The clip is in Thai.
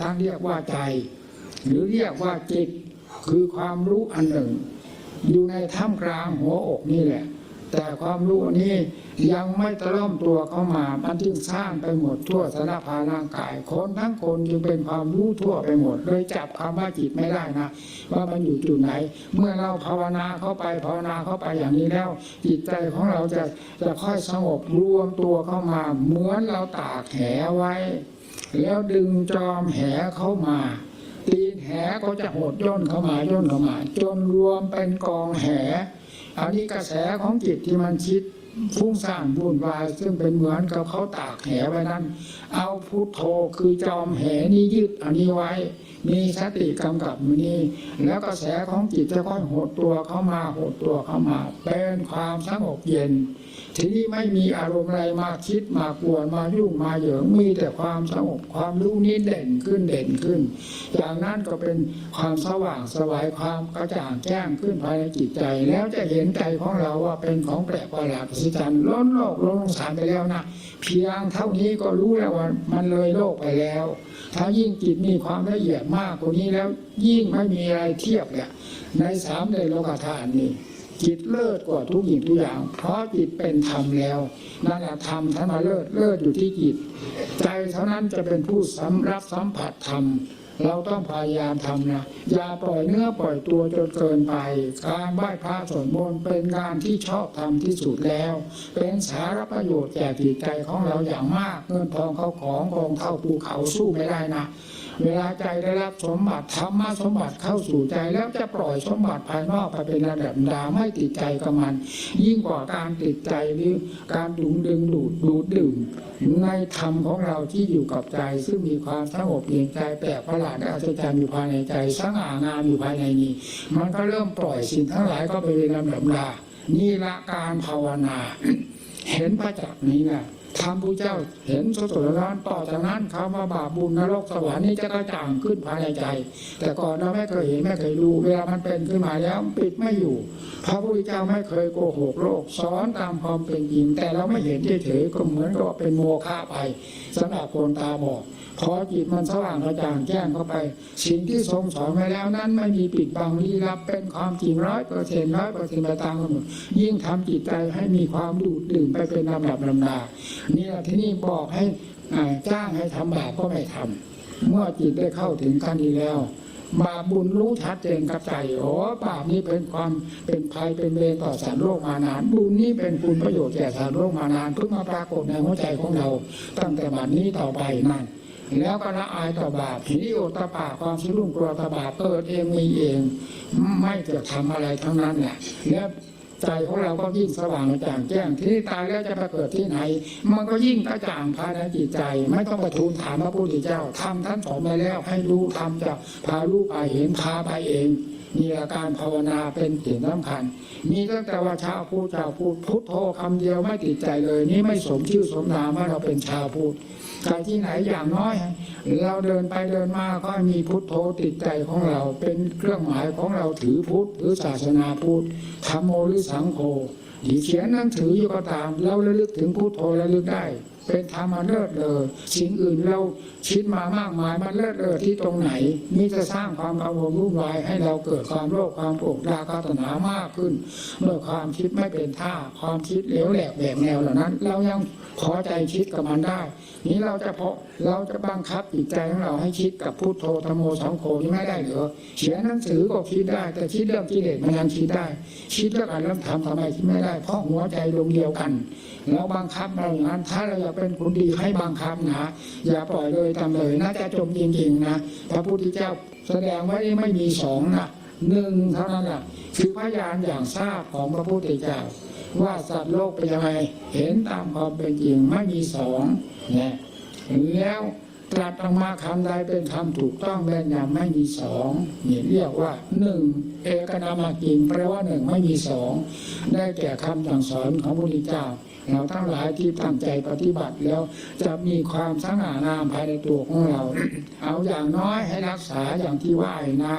ทั้งเรียกว่าใจ หรือเรียกว่าจิต คือความรู้อันหนึ่ง อยู่ในท่ามกลางหัวอกนี่แหละ แต่ความรู้นี้ยังไม่ตะล่อมตัวเข้ามา มันจึงสร้างไปหมดทั่วสารพาร่างกาย คนทั้งคนจึงเป็นความรู้ทั่วไปหมดเลยจับคำว่าจิตไม่ได้นะ ว่ามันอยู่จุดไหน เมื่อเราภาวนาเข้าไปภาวนาเข้าไปอย่างนี้แล้ว จิตใจของเราจะจะค่อยสงบรวมตัวเข้ามาเหมือนเราตากแหไว้ แล้วดึงจอมแหเข้ามา ตีนแหก็จะหดย่นเข้ามาย่นเข้ามา จนรวมเป็นกองแห อันนี้กระแสของจิตที่มันคิดฟุ้งซ่านวุ่นวายซึ่งเป็นเหมือนกับเขาตากแหไว้นั้น เอาพุทโธคือจอมแหนี้ยึดอันนี้ไว้ มีสติกำกับมือนี้แล้วกระแสของจิตจะค่อยหดตัวเข้ามาหดตัวเข้ามา เป็นความสงบเย็น ทีนี้ไม่มีอารมณ์อะไรมาคิดมากวนมายุ่งมาเหยิงมีแต่ความสงบความรู้นี้เด่นขึ้นเด่นขึ้นอย่างนั้นก็เป็นความสว่างสวายความกระจ่างแจ้งขึ้นภายในจิตใจ แล้วจะเห็นใจของเราว่าเป็นของแปลกประหลาดอัศจรรย์ล้นโลกล้นสารไปแล้วนะเพียงเท่านี้ก็รู้แล้วว่ามันเลยโลกไปแล้ว ถ้ายิ่งจิตมีความละเอียดมากกว่านี้แล้วยิ่งไม่มีอะไรเทียบเนี่ยในสามในโลกธาตุนี้จิตเลิศกว่าทุกอย่างทุกอย่าง เพราะจิตเป็นธรรมแล้วนั่นแหละธรรมท่านมาเลิศเลิศอยู่ที่จิต ใจเท่านั้นจะเป็นผู้สัมรับสัมผัสธรรมเราต้องพยายามทำนะอย่าปล่อยเนื้อปล่อยตัวจนเกินไป การไหว้พระสวดมนต์เป็นงานที่ชอบทำที่สุดแล้ว เป็นสาระประโยชน์แก่จิตใจของเราอย่างมาก เงินทองเข้าของกองเท่าภูเขาสู้ไม่ได้นะ เวลาใจได้รับสมบัติธรรมสมบัติเข้าสู่ใจแล้วจะปล่อยสมบัติภายนอกไปเป็นระดับดาไม่ติดใจกับมัน ยิ่งกว่าการติดใจหรือการดุงดึงดูดดูดดื่มในธรรมของเราที่อยู่กับใจ ซึ่งมีความสงบเย็นใจแปลกประหลาดอัศจรรย์อยู่ภายในใจสง่างามอยู่ภายในนี้ มันก็เริ่มปล่อยสิ่งทั้งหลายก็ไปเป็นลำดับดานี่ละการภาวนา เห็นประจักษ์นี้ ทำผู้เจ้าเห็นสดๆร้อนต่อจากนั้นคำว่าบาปบุญนรกสวรรค์นี่จะกระจ่างขึ้นภายในใจ แต่ก่อนเราไม่เคยเห็นไม่เคยรู้เวลามันเป็นขึ้นมาแล้วปิดไม่อยู่พระพุทธเจ้าไม่เคยโกหกโลกสอนตามความเป็นจริง แต่เราไม่เห็นเฉยๆก็เหมือนกับเป็นโมฆะไปสำหรับคนตาบอดพอจิตมันสว่างกระจ่างแจ้งเข้าไป สิ่งที่ทรงสอนไว้แล้วนั้นไม่มีปิดบังลี้ลับเป็นความจริงร้อยเปอร์เซ็นต์ร้อยเปอร์เซ็นต์ไปตามกันหมดยิ่งทำจิตใจให้มีความดูดดื่มไปเป็นลำดับลำดานี่ยที่นี่บอกให้จ้างให้ทำบาปก็ไม่ทำเมื่อจิตได้เข้าถึงขั้นนี้แล้ว บาปบุญรู้ชัดเจนกับใจโอ้บาปนี้เป็นความเป็นภัยเป็นเวรต่อสารโลกมานาน บุญนี้เป็นคุณประโยชน์แก่สารโลกมานานเพิ่งมาปรากฏในหัวใจของเรา ตั้งแต่บัดนี้ต่อไปนั่นแล้วก็ละอายต่อบาปหิริโอตตปาความสรุ่งกลัวตบาปเกิดเองมีเอง ไม่จะทำอะไรทั้งนั้นแหละแล้ว ใจของเราก็ยิ่งสว่างจ่างแจ้งที่ตายแล้วจะไปเกิดที่ไหน มันก็ยิ่งกระจ่างภายในจิตใจ ไม่ต้องไปทูลถามพระพุทธเจ้าทำท่านสอนไปแล้วให้รู้ทำจะพารู้ไปเห็นพาไปเอง มีอาการภาวนาเป็นสิ่งสำคัญ มีตั้งแต่ว่าชาวพูดชาวพูดพุทโธคำเดียวไม่ติดใจเลย นี่ไม่สมชื่อสมนามว่าเราเป็นชาวพูดไปที่ไหนอย่างน้อย เราเดินไปเดินมาก็มีพุทโธติดใจของเรา เป็นเครื่องหมายของเราถือพุทธหรือศาสนาพุทธธรรมโมหรือสังโฆ เขียนหนังถืออยู่ก็ตามเราระลึกถึงพุทโธระลึกได้ เป็นธรรมะเลิศเลยสิ่งอื่นเราคิดมามากมายมันเลิศเลอที่ตรงไหนมีจะสร้างความกังวลวุ่นวายให้เราเกิดความโลภความโกรธราคะตนามากขึ้น เมื่อความคิดไม่เป็นท่าความคิดเหลวแหลกแบบแนวเหล่านั้น เรายัง พอใจคิดกับมันได้ นี้เราจะเพอเราจะบังคับจิตใจของเราให้คิดกับพุทโธธรรมโมสังโฆนี่ไม่ได้เหรอเขียนหนังสือก็คิดได้ แต่คิดเรื่องกิเลสมันยังคิดได้ คิดเรื่องอะไรเรื่องธรรมทำไมคิดไม่ได้ เพราะหัวใจดวงเดียวกันเราบังคับเราอย่างนั้นถ้าเราอยากเป็นคนดีให้บังคับนะอย่าปล่อยเลยทำเลยน่าจะจมจริงๆนะพระพุทธเจ้าแสดงไว้ไม่มีสองนะหนึ่งเท่านั้นแหละคือพยานอย่างทราบของพระพุทธเจ้า ว่าสัตว์โลกเป็นยังไงเห็นตามความเป็นจริงไม่มีสองเนี่ยแล้วตรัสออกมาคำใดเป็นคำถูกต้องแม่นยำไม่มีสองนี่เรียกว่าหนึ่งเอกนามากิงแปลว่าหนึ่งไม่มีสองได้แก่คำสั่งสอนของพระพุทธเจ้าเราทั้งหลายที่ตั้งใจปฏิบัติแล้วจะมีความสง่างามภายในตัวของเรา เอาอย่างน้อยให้รักษาอย่างที่ว่านะ